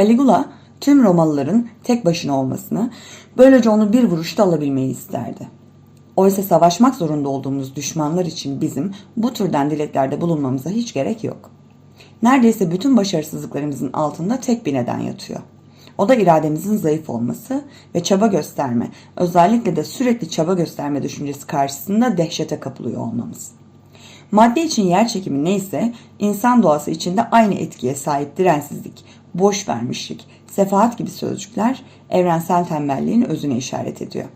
Caligula tüm Romalıların tek başına olmasını, böylece onu bir vuruşta alabilmeyi isterdi. Oysa savaşmak zorunda olduğumuz düşmanlar için bizim bu türden dileklerde bulunmamıza hiç gerek yok. Neredeyse bütün başarısızlıklarımızın altında tek bir neden yatıyor. O da irademizin zayıf olması ve çaba gösterme, özellikle de sürekli çaba gösterme düşüncesi karşısında dehşete kapılıyor olmamız. Madde için yer çekimi neyse, insan doğası içinde aynı etkiye sahip dirensizlik, boş vermişlik, sefahat gibi sözcükler evrensel tembelliğin özüne işaret ediyor.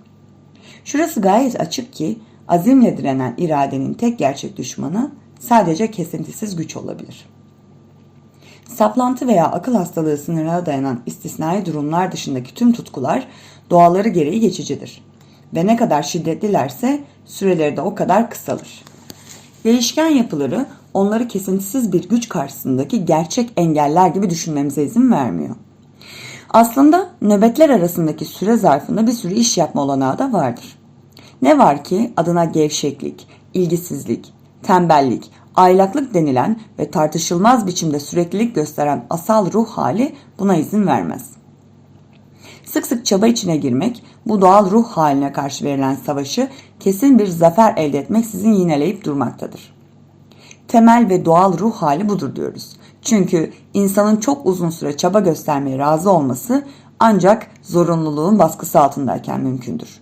Şurası gayet açık ki azimle direnen iradenin tek gerçek düşmanı sadece kesintisiz güç olabilir. Saplantı veya akıl hastalığı sınırına dayanan istisnai durumlar dışındaki tüm tutkular doğaları gereği geçicidir. Ve ne kadar şiddetlilerse süreleri de o kadar kısalır. Değişken yapıları onları kesintisiz bir güç karşısındaki gerçek engeller gibi düşünmemize izin vermiyor. Aslında nöbetler arasındaki süre zarfında bir sürü iş yapma olanağı da vardır. Ne var ki adına gevşeklik, ilgisizlik, tembellik, aylaklık denilen ve tartışılmaz biçimde süreklilik gösteren asal ruh hali buna izin vermez. Sık sık çaba içine girmek, bu doğal ruh haline karşı verilen savaşı kesin bir zafer elde etmek sizin yineleyip durmaktadır. Temel ve doğal ruh hali budur diyoruz. Çünkü insanın çok uzun süre çaba göstermeye razı olması ancak zorunluluğun baskısı altındayken mümkündür.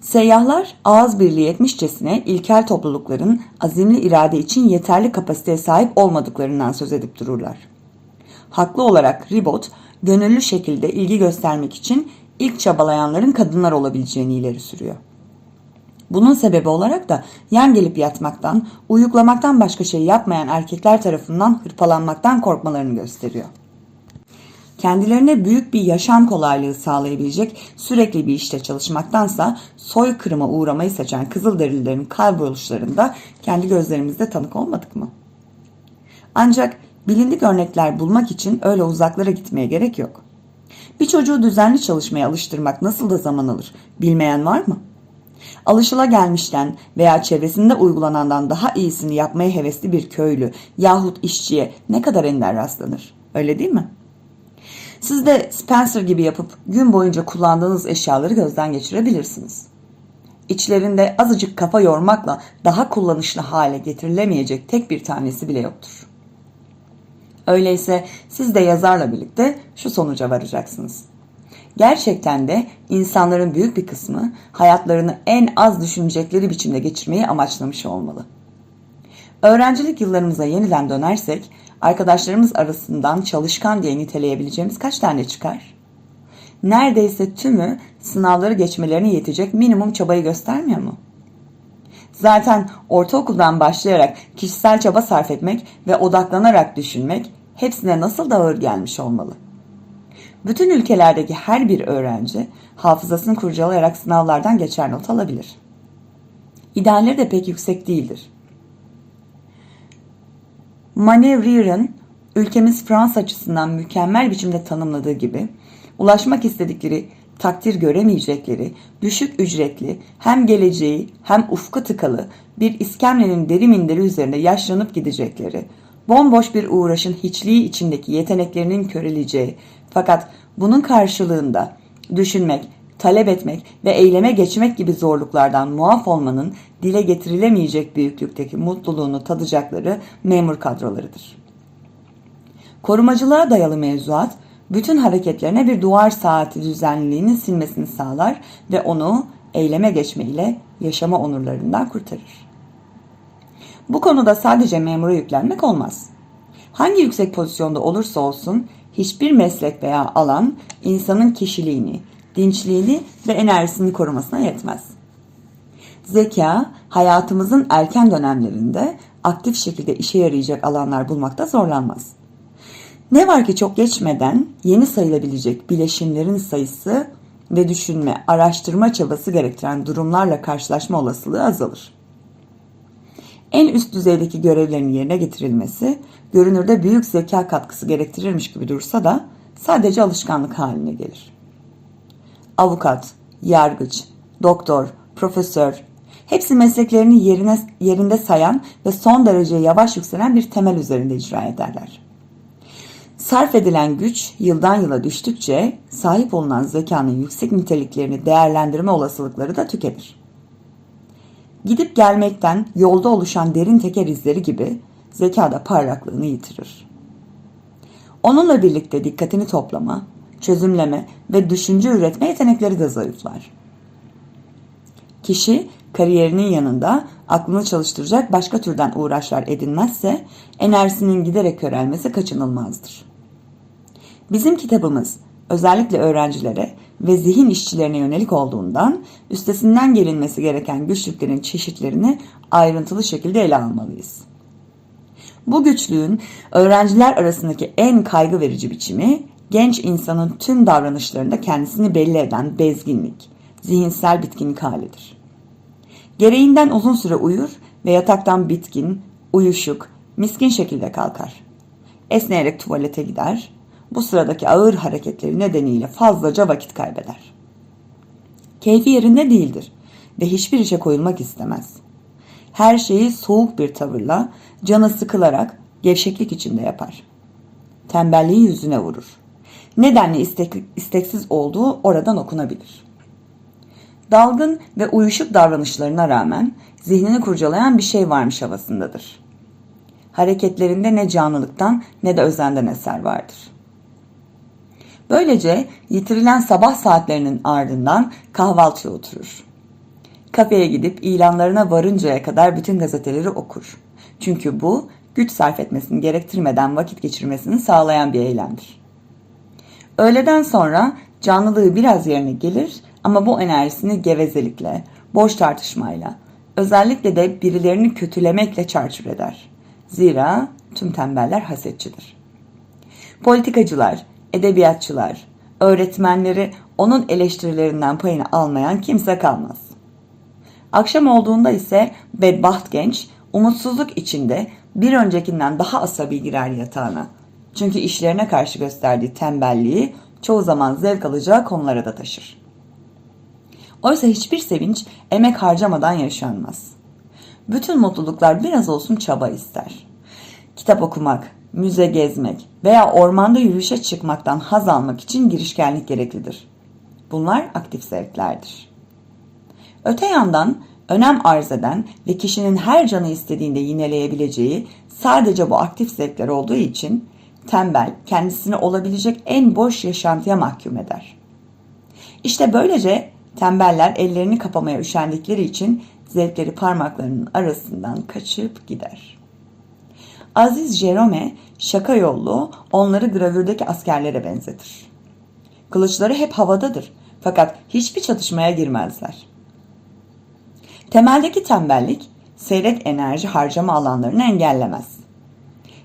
Seyyahlar ağız birliği etmişçesine ilkel toplulukların azimli irade için yeterli kapasiteye sahip olmadıklarından söz edip dururlar. Haklı olarak Ribot, gönüllü şekilde ilgi göstermek için ilk çabalayanların kadınlar olabileceğini ileri sürüyor. Bunun sebebi olarak da yan gelip yatmaktan, uyuklamaktan başka şey yapmayan erkekler tarafından hırpalanmaktan korkmalarını gösteriyor. Kendilerine büyük bir yaşam kolaylığı sağlayabilecek sürekli bir işte çalışmaktansa soykırıma uğramayı seçen Kızılderililerin kayboluşlarında kendi gözlerimizde tanık olmadık mı? Ancak bilindik örnekler bulmak için öyle uzaklara gitmeye gerek yok. Bir çocuğu düzenli çalışmaya alıştırmak nasıl da zaman alır bilmeyen var mı? Alışıla gelmişten veya çevresinde uygulanandan daha iyisini yapmaya hevesli bir köylü yahut işçiye ne kadar ender rastlanır. Öyle değil mi? Siz de Spencer gibi yapıp gün boyunca kullandığınız eşyaları gözden geçirebilirsiniz. İçlerinde azıcık kafa yormakla daha kullanışlı hale getirilemeyecek tek bir tanesi bile yoktur. Öyleyse siz de yazarla birlikte şu sonuca varacaksınız. Gerçekten de insanların büyük bir kısmı hayatlarını en az düşünecekleri biçimde geçirmeyi amaçlamış olmalı. Öğrencilik yıllarımıza yeniden dönersek, arkadaşlarımız arasından çalışkan diye niteleyebileceğimiz kaç tane çıkar? Neredeyse tümü sınavları geçmelerine yetecek minimum çabayı göstermiyor mu? Zaten ortaokuldan başlayarak kişisel çaba sarf etmek ve odaklanarak düşünmek hepsine nasıl da ağır gelmiş olmalı. Bütün ülkelerdeki her bir öğrenci hafızasını kurcalayarak sınavlardan geçer not alabilir. İdealleri de pek yüksek değildir. Manevrir'in ülkemiz Fransa açısından mükemmel biçimde tanımladığı gibi ulaşmak istedikleri takdir göremeyecekleri, düşük ücretli, hem geleceği hem ufku tıkalı bir iskemlenin deri minderi üzerinde yaşlanıp gidecekleri, bomboş bir uğraşın hiçliği içindeki yeteneklerinin köreleceği fakat bunun karşılığında düşünmek, talep etmek ve eyleme geçmek gibi zorluklardan muaf olmanın dile getirilemeyecek büyüklükteki mutluluğunu tadacakları memur kadrolarıdır. Korumacılığa dayalı mevzuat, bütün hareketlerine bir duvar saati düzenliliğinin silmesini sağlar ve onu eyleme geçme ile yaşama onurlarından kurtarır. Bu konuda sadece memura yüklenmek olmaz. Hangi yüksek pozisyonda olursa olsun hiçbir meslek veya alan insanın kişiliğini, dinçliğini ve enerjisini korumasına yetmez. Zeka, hayatımızın erken dönemlerinde aktif şekilde işe yarayacak alanlar bulmakta zorlanmaz. Ne var ki çok geçmeden yeni sayılabilecek bileşimlerin sayısı ve düşünme, araştırma çabası gerektiren durumlarla karşılaşma olasılığı azalır. En üst düzeydeki görevlerin yerine getirilmesi görünürde büyük zeka katkısı gerektirirmiş gibi dursa da sadece alışkanlık haline gelir. Avukat, yargıç, doktor, profesör hepsi mesleklerini yerine, yerinde sayan ve son derece yavaş yükselen bir temel üzerinde icra ederler. Sarf edilen güç yıldan yıla düştükçe sahip olunan zekanın yüksek niteliklerini değerlendirme olasılıkları da tükenir. Gidip gelmekten yolda oluşan derin teker izleri gibi zeka da parlaklığını yitirir. Onunla birlikte dikkatini toplama, çözümleme ve düşünce üretme yetenekleri de zayıflar. Kişi kariyerinin yanında aklını çalıştıracak başka türden uğraşlar edinmezse enerjisinin giderek körelmesi kaçınılmazdır. Bizim kitabımız özellikle öğrencilere ve zihin işçilerine yönelik olduğundan üstesinden gelinmesi gereken güçlüklerin çeşitlerini ayrıntılı şekilde ele almalıyız. Bu güçlüğün öğrenciler arasındaki en kaygı verici biçimi genç insanın tüm davranışlarında kendisini belli eden bezginlik, zihinsel bitkinlik halidir. Gereğinden uzun süre uyur ve yataktan bitkin, uyuşuk, miskin şekilde kalkar. Esneyerek tuvalete gider, bu sıradaki ağır hareketleri nedeniyle fazlaca vakit kaybeder. Keyfi yerinde değildir ve hiçbir işe koyulmak istemez. Her şeyi soğuk bir tavırla, canı sıkılarak, gevşeklik içinde yapar. Tembelliği yüzüne vurur. Nedenle istek, isteksiz olduğu oradan okunabilir. Dalgın ve uyuşuk davranışlarına rağmen zihnini kurcalayan bir şey varmış havasındadır. Hareketlerinde ne canlılıktan ne de özenden eser vardır. Böylece yitirilen sabah saatlerinin ardından kahvaltıya oturur. Kafeye gidip ilanlarına varıncaya kadar bütün gazeteleri okur. Çünkü bu güç sarf etmesini gerektirmeden vakit geçirmesini sağlayan bir eylemdir. Öğleden sonra canlılığı biraz yerine gelir ama bu enerjisini gevezelikle, boş tartışmayla, özellikle de birilerini kötülemekle çarçur eder. Zira tüm tembeller hasetçidir. Politikacılar, edebiyatçılar, öğretmenleri onun eleştirilerinden payını almayan kimse kalmaz. Akşam olduğunda ise bedbaht genç umutsuzluk içinde bir öncekinden daha asabi girer yatağına. Çünkü işlerine karşı gösterdiği tembelliği çoğu zaman zevk alacağı konulara da taşır. Oysa hiçbir sevinç emek harcamadan yaşanmaz. Bütün mutluluklar biraz olsun çaba ister. Kitap okumak, müze gezmek veya ormanda yürüyüşe çıkmaktan haz almak için girişkenlik gereklidir. Bunlar aktif zevklerdir. Öte yandan önem arz eden ve kişinin her canı istediğinde yineleyebileceği sadece bu aktif zevkler olduğu için tembel kendisini olabilecek en boş yaşantıya mahkum eder. İşte böylece tembeller ellerini kapamaya üşendikleri için zevkleri parmaklarının arasından kaçıp gider. Aziz Jerome şaka yollu onları gravürdeki askerlere benzetir. Kılıçları hep havadadır fakat hiçbir çatışmaya girmezler. Temeldeki tembellik seyrek enerji harcama alanlarını engellemez.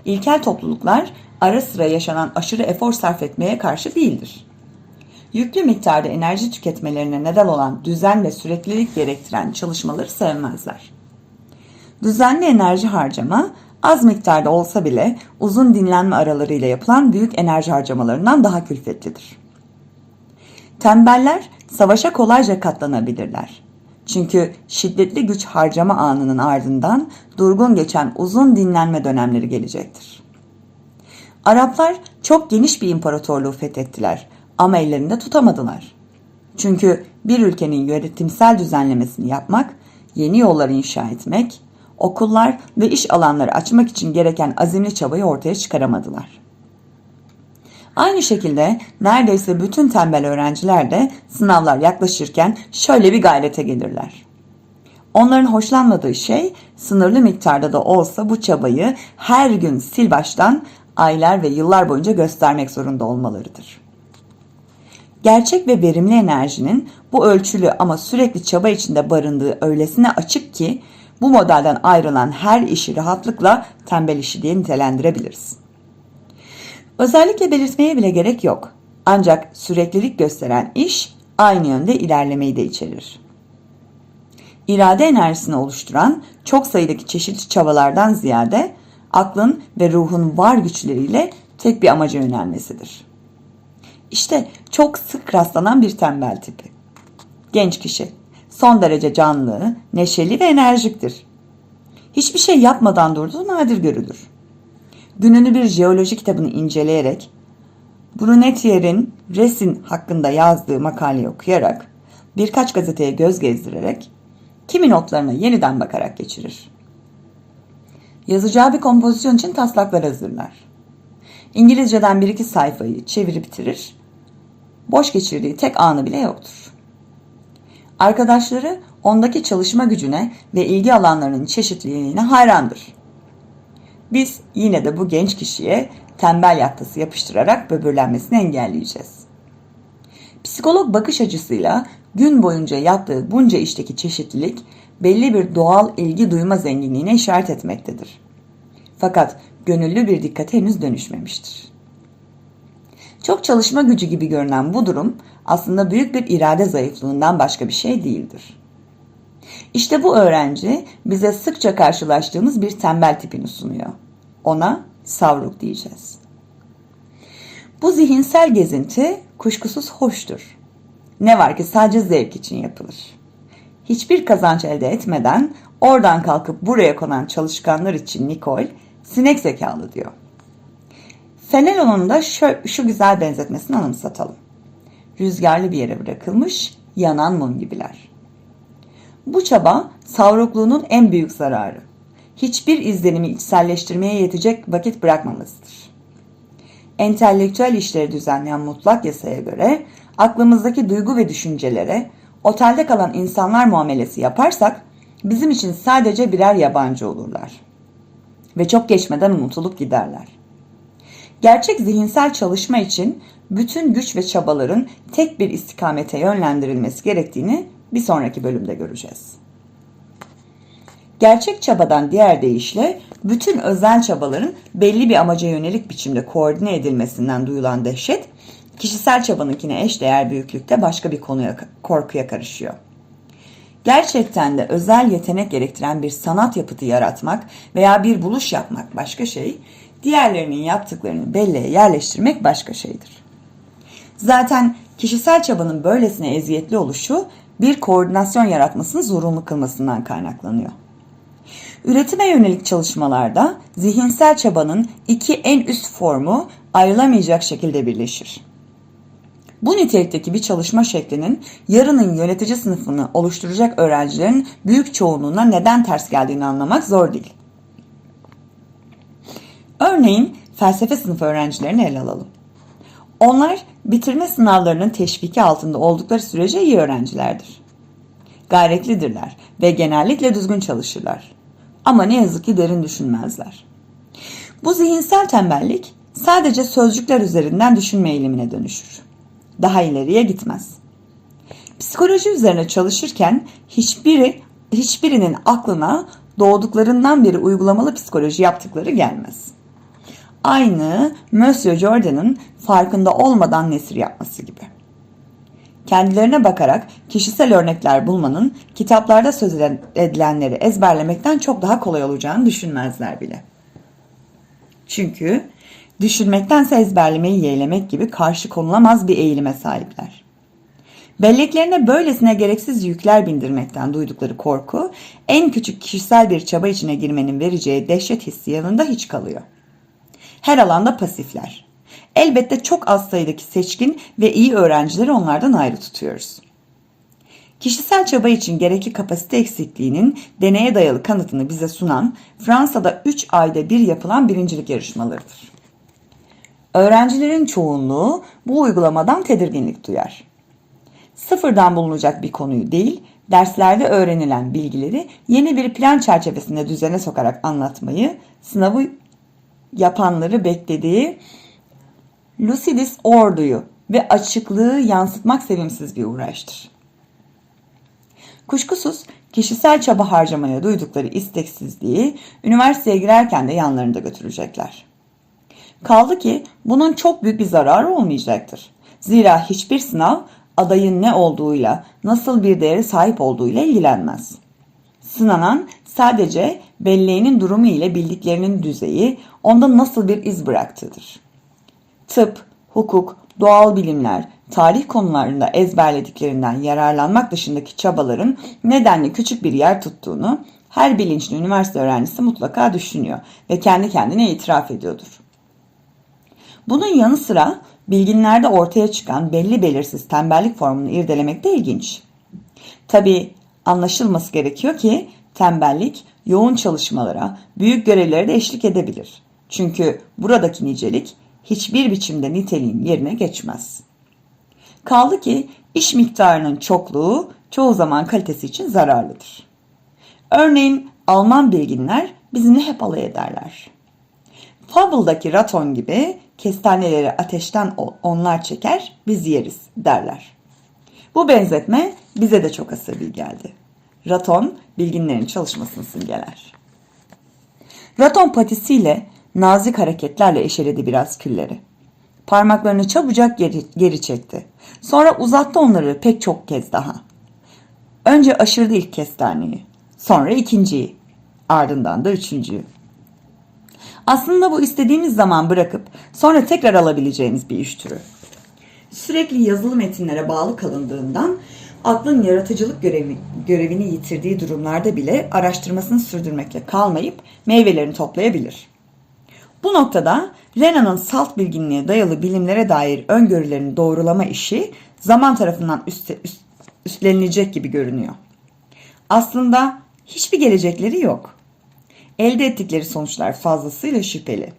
İlkel topluluklar ara sıra yaşanan aşırı efor sarf etmeye karşı değildir. Yüklü miktarda enerji tüketmelerine neden olan düzen ve süreklilik gerektiren çalışmaları sevmezler. Düzenli enerji harcama az miktarda olsa bile uzun dinlenme aralarıyla yapılan büyük enerji harcamalarından daha külfetlidir. Tembeller savaşa kolayca katlanabilirler. Çünkü şiddetli güç harcama anının ardından durgun geçen uzun dinlenme dönemleri gelecektir. Araplar çok geniş bir imparatorluğu fethettiler ama ellerinde tutamadılar. Çünkü bir ülkenin yönetimsel düzenlemesini yapmak, yeni yollar inşa etmek, okullar ve iş alanları açmak için gereken azimli çabayı ortaya çıkaramadılar. Aynı şekilde neredeyse bütün tembel öğrenciler de sınavlar yaklaşırken şöyle bir gayrete gelirler. Onların hoşlanmadığı şey sınırlı miktarda da olsa bu çabayı her gün sil baştan aylar ve yıllar boyunca göstermek zorunda olmalarıdır. Gerçek ve verimli enerjinin bu ölçülü ama sürekli çaba içinde barındığı öylesine açık ki bu modelden ayrılan her işi rahatlıkla tembel işi diye nitelendirebiliriz. Özellikle belirtmeye bile gerek yok. Ancak süreklilik gösteren iş aynı yönde ilerlemeyi de içerir. İrade enerjisini oluşturan çok sayıdaki çeşitli çabalardan ziyade aklın ve ruhun var güçleriyle tek bir amaca yönelmesidir. İşte çok sık rastlanan bir tembel tipi. Genç kişi, son derece canlı, neşeli ve enerjiktir. Hiçbir şey yapmadan durduğu nadir görülür. Gününü bir jeoloji kitabını inceleyerek Brunetier'in resin hakkında yazdığı makaleyi okuyarak, birkaç gazeteye göz gezdirerek, kimi notlarına yeniden bakarak geçirir. Yazacağı bir kompozisyon için taslaklar hazırlar. İngilizceden bir iki sayfayı çevirip bitirir. Boş geçirdiği tek anı bile yoktur. Arkadaşları ondaki çalışma gücüne ve ilgi alanlarının çeşitliliğine hayrandır. Biz yine de bu genç kişiye tembel yaftası yapıştırarak böbürlenmesini engelleyeceğiz. Psikolog bakış açısıyla gün boyunca yaptığı bunca işteki çeşitlilik belli bir doğal ilgi duyma zenginliğine işaret etmektedir. Fakat gönüllü bir dikkate henüz dönüşmemiştir. Çok çalışma gücü gibi görünen bu durum aslında büyük bir irade zayıflığından başka bir şey değildir. İşte bu öğrenci bize sıkça karşılaştığımız bir tembel tipini sunuyor. Ona savruk diyeceğiz. Bu zihinsel gezinti kuşkusuz hoştur. Ne var ki sadece zevk için yapılır. Hiçbir kazanç elde etmeden oradan kalkıp buraya konan çalışkanlar için Nikol sinek zekalı diyor. Fenelon'un da şu, şu güzel benzetmesini anımsatalım. Rüzgarlı bir yere bırakılmış yanan mum gibiler. Bu çaba savrukluğunun en büyük zararı. Hiçbir izlenimi içselleştirmeye yetecek vakit bırakmamasıdır. Entelektüel işleri düzenleyen mutlak yasaya göre aklımızdaki duygu ve düşüncelere otelde kalan insanlar muamelesi yaparsak bizim için sadece birer yabancı olurlar. Ve çok geçmeden unutulup giderler. Gerçek zihinsel çalışma için bütün güç ve çabaların tek bir istikamete yönlendirilmesi gerektiğini bir sonraki bölümde göreceğiz. Gerçek çabadan diğer deyişle bütün özel çabaların belli bir amaca yönelik biçimde koordine edilmesinden duyulan dehşet, kişisel çabanınkine eş değer büyüklükte başka bir konuya korkuya karışıyor. Gerçekten de özel yetenek gerektiren bir sanat yapıtı yaratmak veya bir buluş yapmak başka şey, diğerlerinin yaptıklarını belleğe yerleştirmek başka şeydir. Zaten kişisel çabanın böylesine eziyetli oluşu bir koordinasyon yaratmasını zorunlu kılmasından kaynaklanıyor. Üretime yönelik çalışmalarda zihinsel çabanın iki en üst formu ayrılamayacak şekilde birleşir. Bu nitelikteki bir çalışma şeklinin yarının yönetici sınıfını oluşturacak öğrencilerin büyük çoğunluğuna neden ters geldiğini anlamak zor değil. Örneğin felsefe sınıfı öğrencilerini ele alalım. Onlar bitirme sınavlarının teşviki altında oldukları sürece iyi öğrencilerdir. Gayretlidirler ve genellikle düzgün çalışırlar. Ama ne yazık ki derin düşünmezler. Bu zihinsel tembellik sadece sözcükler üzerinden düşünme eğilimine dönüşür. Daha ileriye gitmez. Psikoloji üzerine çalışırken hiçbiri hiçbirinin aklına doğduklarından beri uygulamalı psikoloji yaptıkları gelmez. Aynı Monsieur Jordan'ın farkında olmadan nesir yapması gibi. Kendilerine bakarak kişisel örnekler bulmanın kitaplarda söz edilenleri ezberlemekten çok daha kolay olacağını düşünmezler bile. Çünkü düşünmektense ezberlemeyi yeğlemek gibi karşı konulamaz bir eğilime sahipler. Belleklerine böylesine gereksiz yükler bindirmekten duydukları korku, en küçük kişisel bir çaba içine girmenin vereceği dehşet hissi yanında hiç kalıyor. Her alanda pasifler. Elbette çok az sayıdaki seçkin ve iyi öğrencileri onlardan ayrı tutuyoruz. Kişisel çaba için gerekli kapasite eksikliğinin deneye dayalı kanıtını bize sunan Fransa'da 3 ayda bir yapılan birincilik yarışmalarıdır. Öğrencilerin çoğunluğu bu uygulamadan tedirginlik duyar. Sıfırdan bulunacak bir konuyu değil, derslerde öğrenilen bilgileri yeni bir plan çerçevesinde düzene sokarak anlatmayı, sınavı yapanları beklediği Lucidis orduyu ve açıklığı yansıtmak sevimsiz bir uğraştır. Kuşkusuz kişisel çaba harcamaya duydukları isteksizliği üniversiteye girerken de yanlarında götürecekler. Kaldı ki bunun çok büyük bir zararı olmayacaktır. Zira hiçbir sınav adayın ne olduğuyla, nasıl bir değere sahip olduğuyla ilgilenmez. Sınanan sadece belleğinin durumu ile bildiklerinin düzeyi onda nasıl bir iz bıraktığıdır. Tıp, hukuk, doğal bilimler, tarih konularında ezberlediklerinden yararlanmak dışındaki çabaların nedenli küçük bir yer tuttuğunu her bilinçli üniversite öğrencisi mutlaka düşünüyor ve kendi kendine itiraf ediyordur. Bunun yanı sıra bilginlerde ortaya çıkan belli belirsiz tembellik formunu irdelemek de ilginç. Tabi anlaşılması gerekiyor ki tembellik yoğun çalışmalara, büyük görevlere de eşlik edebilir. Çünkü buradaki nicelik hiçbir biçimde niteliğin yerine geçmez. Kaldı ki iş miktarının çokluğu çoğu zaman kalitesi için zararlıdır. Örneğin Alman bilginler bizimle hep alay ederler. Fable'daki raton gibi kestaneleri ateşten onlar çeker, biz yeriz derler. Bu benzetme bize de çok asabi geldi. Raton bilginlerin çalışmasını simgeler. Raton patisiyle nazik hareketlerle eşeledi biraz külleri. Parmaklarını çabucak geri, geri çekti. Sonra uzattı onları pek çok kez daha. Önce aşırdı ilk kestaneyi, sonra ikinciyi, ardından da üçüncüyü. Aslında bu istediğimiz zaman bırakıp sonra tekrar alabileceğimiz bir iş türü. Sürekli yazılı metinlere bağlı kalındığından aklın yaratıcılık görevi, görevini yitirdiği durumlarda bile araştırmasını sürdürmekle kalmayıp meyvelerini toplayabilir. Bu noktada Renan'ın salt bilginliğe dayalı bilimlere dair öngörülerini doğrulama işi zaman tarafından üstte, üst, üstlenilecek gibi görünüyor. Aslında hiçbir gelecekleri yok. Elde ettikleri sonuçlar fazlasıyla şüpheli.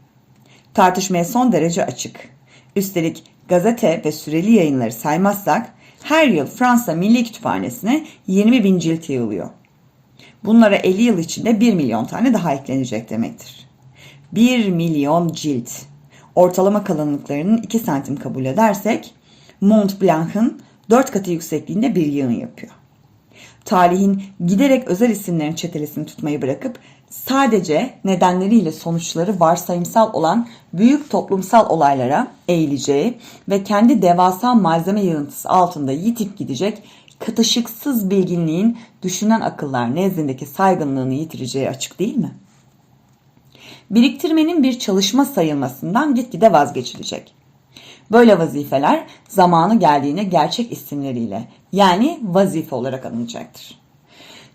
Tartışmaya son derece açık. Üstelik gazete ve süreli yayınları saymazsak her yıl Fransa Milli Kütüphanesi'ne 20 bin cilt yığılıyor. Bunlara 50 yıl içinde 1 milyon tane daha eklenecek demektir. 1 milyon cilt. Ortalama kalınlıklarının 2 santim kabul edersek Mont Blanc'ın 4 katı yüksekliğinde bir yığın yapıyor. Tarihin giderek özel isimlerin çetelesini tutmayı bırakıp sadece nedenleriyle sonuçları varsayımsal olan büyük toplumsal olaylara eğileceği ve kendi devasa malzeme yığıntısı altında yitip gidecek katışıksız bilginliğin düşünen akıllar nezdindeki saygınlığını yitireceği açık değil mi? Biriktirmenin bir çalışma sayılmasından gitgide vazgeçilecek. Böyle vazifeler zamanı geldiğinde gerçek isimleriyle yani vazife olarak anılacaktır.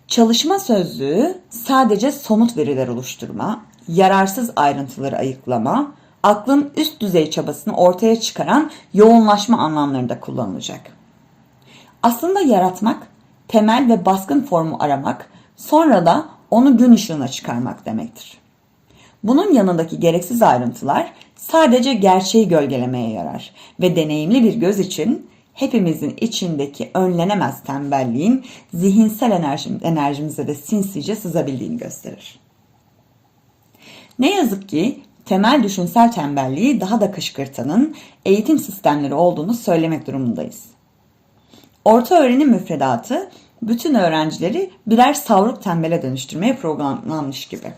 Çalışma sözlüğü sadece somut veriler oluşturma, yararsız ayrıntıları ayıklama, aklın üst düzey çabasını ortaya çıkaran yoğunlaşma anlamlarında kullanılacak. Aslında yaratmak, temel ve baskın formu aramak, sonra da onu gün ışığına çıkarmak demektir. Bunun yanındaki gereksiz ayrıntılar sadece gerçeği gölgelemeye yarar ve deneyimli bir göz için hepimizin içindeki önlenemez tembelliğin zihinsel enerjim, enerjimize de sinsice sızabildiğini gösterir. Ne yazık ki temel düşünsel tembelliği daha da kışkırtanın eğitim sistemleri olduğunu söylemek durumundayız. Orta öğrenim müfredatı bütün öğrencileri birer savruk tembele dönüştürmeye programlanmış gibi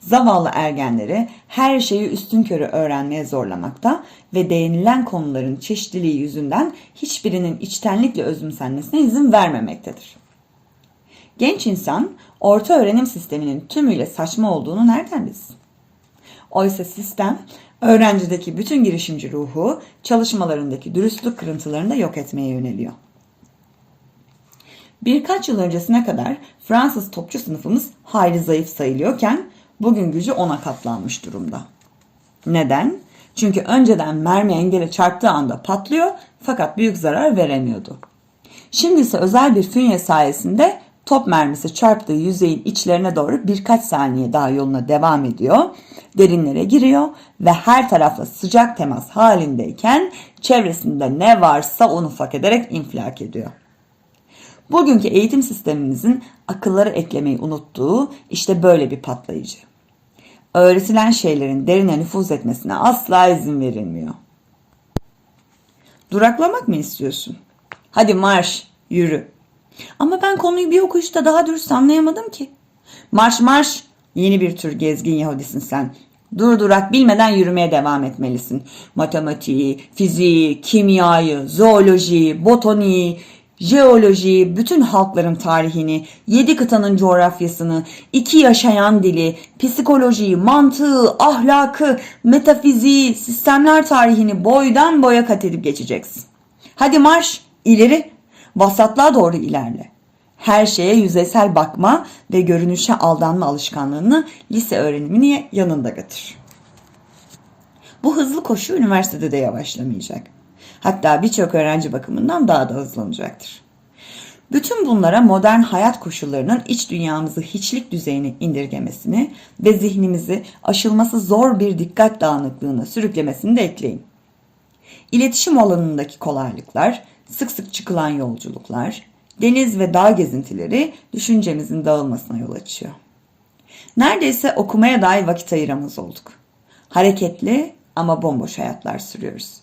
zavallı ergenleri her şeyi üstün körü öğrenmeye zorlamakta ve değinilen konuların çeşitliliği yüzünden hiçbirinin içtenlikle özümsenmesine izin vermemektedir. Genç insan orta öğrenim sisteminin tümüyle saçma olduğunu nereden bilsin? Oysa sistem öğrencideki bütün girişimci ruhu çalışmalarındaki dürüstlük kırıntılarını da yok etmeye yöneliyor. Birkaç yıl öncesine kadar Fransız topçu sınıfımız hayli zayıf sayılıyorken bugün gücü ona katlanmış durumda. Neden? Çünkü önceden mermi engele çarptığı anda patlıyor fakat büyük zarar veremiyordu. Şimdi ise özel bir fünye sayesinde top mermisi çarptığı yüzeyin içlerine doğru birkaç saniye daha yoluna devam ediyor. Derinlere giriyor ve her tarafla sıcak temas halindeyken çevresinde ne varsa onu fak ederek infilak ediyor. Bugünkü eğitim sistemimizin akılları eklemeyi unuttuğu işte böyle bir patlayıcı öğretilen şeylerin derine nüfuz etmesine asla izin verilmiyor. Duraklamak mı istiyorsun? Hadi marş, yürü. Ama ben konuyu bir okuyuşta daha dürüst anlayamadım ki. Marş marş, yeni bir tür gezgin Yahudisin sen. Dur durak bilmeden yürümeye devam etmelisin. Matematiği, fiziği, kimyayı, zoolojiyi, botaniği, jeoloji, bütün halkların tarihini, yedi kıtanın coğrafyasını, iki yaşayan dili, psikolojiyi, mantığı, ahlakı, metafiziği, sistemler tarihini boydan boya kat edip geçeceksin. Hadi marş, ileri, vasatlığa doğru ilerle. Her şeye yüzeysel bakma ve görünüşe aldanma alışkanlığını lise öğrenimini yanında götür. Bu hızlı koşu üniversitede de yavaşlamayacak. Hatta birçok öğrenci bakımından daha da hızlanacaktır. Bütün bunlara modern hayat koşullarının iç dünyamızı hiçlik düzeyine indirgemesini ve zihnimizi aşılması zor bir dikkat dağınıklığına sürüklemesini de ekleyin. İletişim alanındaki kolaylıklar, sık sık çıkılan yolculuklar, deniz ve dağ gezintileri düşüncemizin dağılmasına yol açıyor. Neredeyse okumaya dair vakit ayıramaz olduk. Hareketli ama bomboş hayatlar sürüyoruz.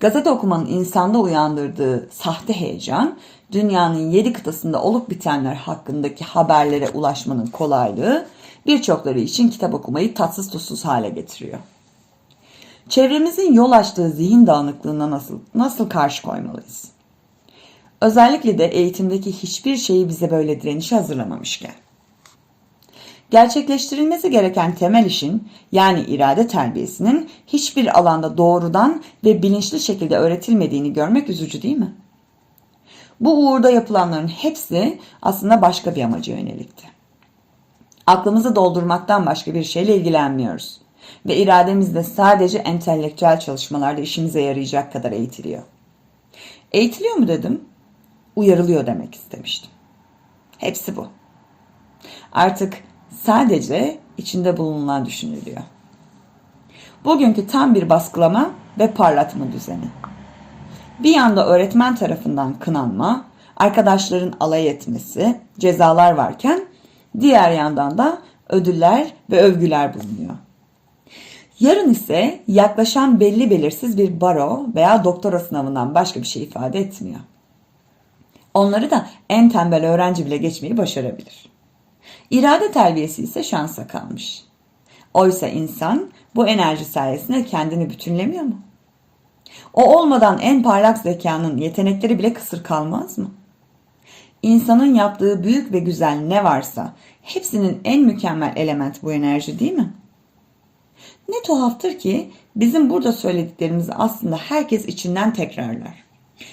Gazete okumanın insanda uyandırdığı sahte heyecan, dünyanın yedi kıtasında olup bitenler hakkındaki haberlere ulaşmanın kolaylığı birçokları için kitap okumayı tatsız tuzsuz hale getiriyor. Çevremizin yol açtığı zihin dağınıklığına nasıl nasıl karşı koymalıyız? Özellikle de eğitimdeki hiçbir şeyi bize böyle direnişe hazırlamamışken. Gerçekleştirilmesi gereken temel işin yani irade terbiyesinin hiçbir alanda doğrudan ve bilinçli şekilde öğretilmediğini görmek üzücü değil mi? Bu uğurda yapılanların hepsi aslında başka bir amaca yönelikti. Aklımızı doldurmaktan başka bir şeyle ilgilenmiyoruz ve irademiz de sadece entelektüel çalışmalarda işimize yarayacak kadar eğitiliyor. Eğitiliyor mu dedim? Uyarılıyor demek istemiştim. Hepsi bu. Artık sadece içinde bulunulan düşünülüyor. Bugünkü tam bir baskılama ve parlatma düzeni. Bir yanda öğretmen tarafından kınanma, arkadaşların alay etmesi, cezalar varken diğer yandan da ödüller ve övgüler bulunuyor. Yarın ise yaklaşan belli belirsiz bir baro veya doktora sınavından başka bir şey ifade etmiyor. Onları da en tembel öğrenci bile geçmeyi başarabilir. İrade terbiyesi ise şansa kalmış. Oysa insan bu enerji sayesinde kendini bütünlemiyor mu? O olmadan en parlak zekanın yetenekleri bile kısır kalmaz mı? İnsanın yaptığı büyük ve güzel ne varsa hepsinin en mükemmel element bu enerji değil mi? Ne tuhaftır ki bizim burada söylediklerimizi aslında herkes içinden tekrarlar.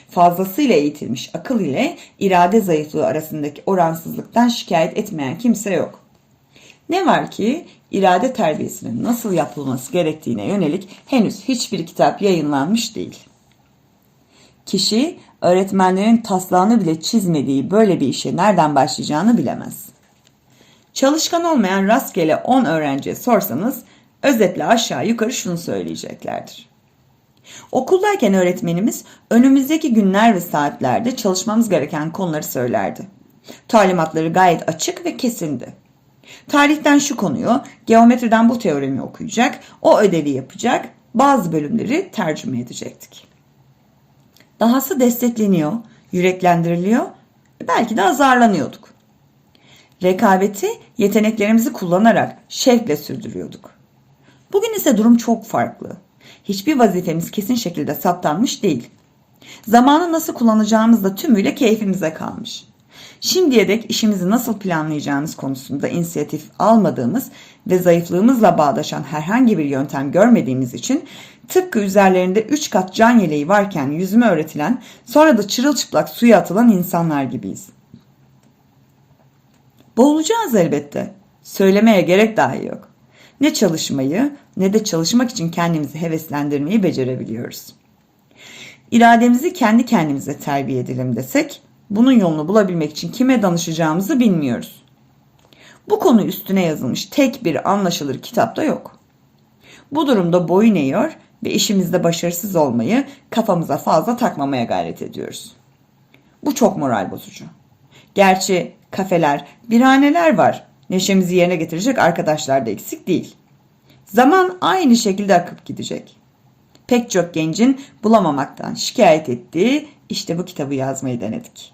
Fazlasıyla eğitilmiş akıl ile irade zayıflığı arasındaki oransızlıktan şikayet etmeyen kimse yok. Ne var ki irade terbiyesinin nasıl yapılması gerektiğine yönelik henüz hiçbir kitap yayınlanmış değil. Kişi öğretmenlerin taslağını bile çizmediği böyle bir işe nereden başlayacağını bilemez. Çalışkan olmayan rastgele 10 öğrenciye sorsanız özetle aşağı yukarı şunu söyleyeceklerdir. Okuldayken öğretmenimiz önümüzdeki günler ve saatlerde çalışmamız gereken konuları söylerdi. Talimatları gayet açık ve kesindi. Tarihten şu konuyu, geometriden bu teoremi okuyacak, o ödevi yapacak, bazı bölümleri tercüme edecektik. Dahası destekleniyor, yüreklendiriliyor, belki de azarlanıyorduk. Rekabeti yeteneklerimizi kullanarak şevkle sürdürüyorduk. Bugün ise durum çok farklı. Hiçbir vazifemiz kesin şekilde saptanmış değil. Zamanı nasıl kullanacağımız da tümüyle keyfimize kalmış. Şimdiye dek işimizi nasıl planlayacağımız konusunda inisiyatif almadığımız ve zayıflığımızla bağdaşan herhangi bir yöntem görmediğimiz için tıpkı üzerlerinde üç kat can yeleği varken yüzüme öğretilen sonra da çırılçıplak suya atılan insanlar gibiyiz. Boğulacağız elbette. Söylemeye gerek dahi yok. Ne çalışmayı ne de çalışmak için kendimizi heveslendirmeyi becerebiliyoruz. İrademizi kendi kendimize terbiye edelim desek bunun yolunu bulabilmek için kime danışacağımızı bilmiyoruz. Bu konu üstüne yazılmış tek bir anlaşılır kitap da yok. Bu durumda boyun eğiyor ve işimizde başarısız olmayı kafamıza fazla takmamaya gayret ediyoruz. Bu çok moral bozucu. Gerçi kafeler, birhaneler var. Neşemizi yerine getirecek arkadaşlar da eksik değil. Zaman aynı şekilde akıp gidecek. Pek çok gencin bulamamaktan şikayet ettiği işte bu kitabı yazmayı denedik.